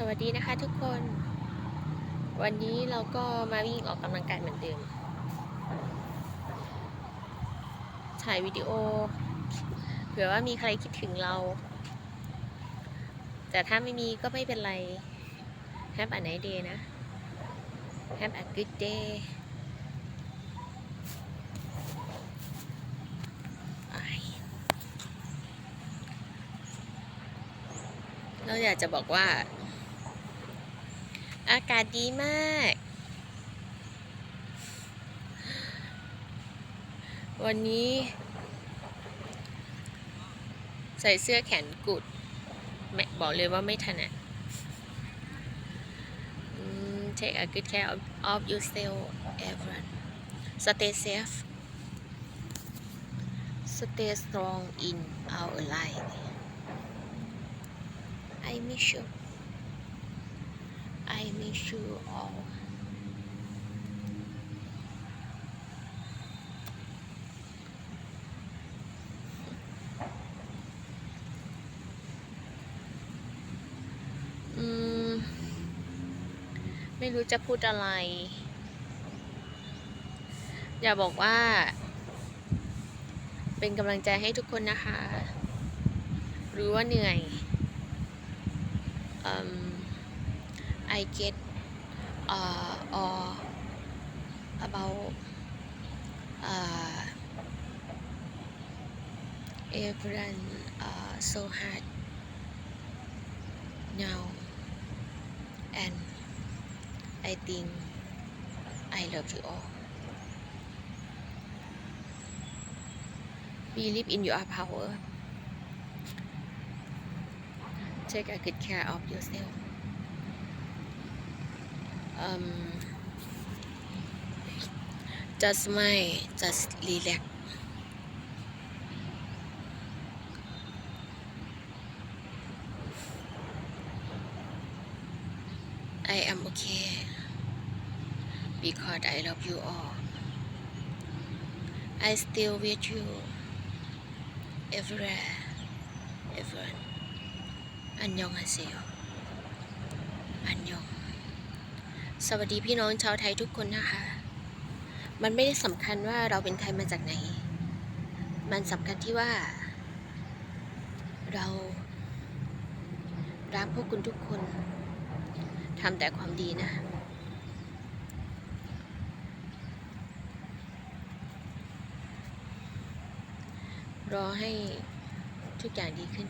สวัสดีนะคะทุกคน วันนี้เราก็มาวิ่งออกกำลังกายเหมือนเดิมถ่ายวิดีโอ เผื่อว่ามีใครคิดถึงเรา แต่ถ้าไม่มีก็ไม่เป็นไร Have a nice day นะ Have a good day อ้ายเราอยากจะบอกว่า อากาศดีมาก วันนี้ ใส่เสื้อแขนกุดไม่บอกเลยว่าไม่ถนัด take a good care of, of yourself everyone stay safe stay strong in our life I miss you I miss you all อืมไม่รู้จะพูดอะไร อย่าบอกว่า เป็นกำลังใจให้ทุกคนนะคะ รู้ว่าเหนื่อย um, I get uh, all about uh, everyone uh, so hard now. And I think I love you all. Believe in your power. Take a good care of yourself um just smile just relax I am okay because I love you all I still with you everywhere everyone อันยองฮา สวัสดีพี่น้องชาวไทยทุกคนนะคะ มันไม่ได้สำคัญว่าเราเป็นใครมาจากไหน มันสำคัญที่ว่า เรารักพวกคุณทุกคนทำแต่ความดีนะ รอให้ทุกอย่างดีขึ้น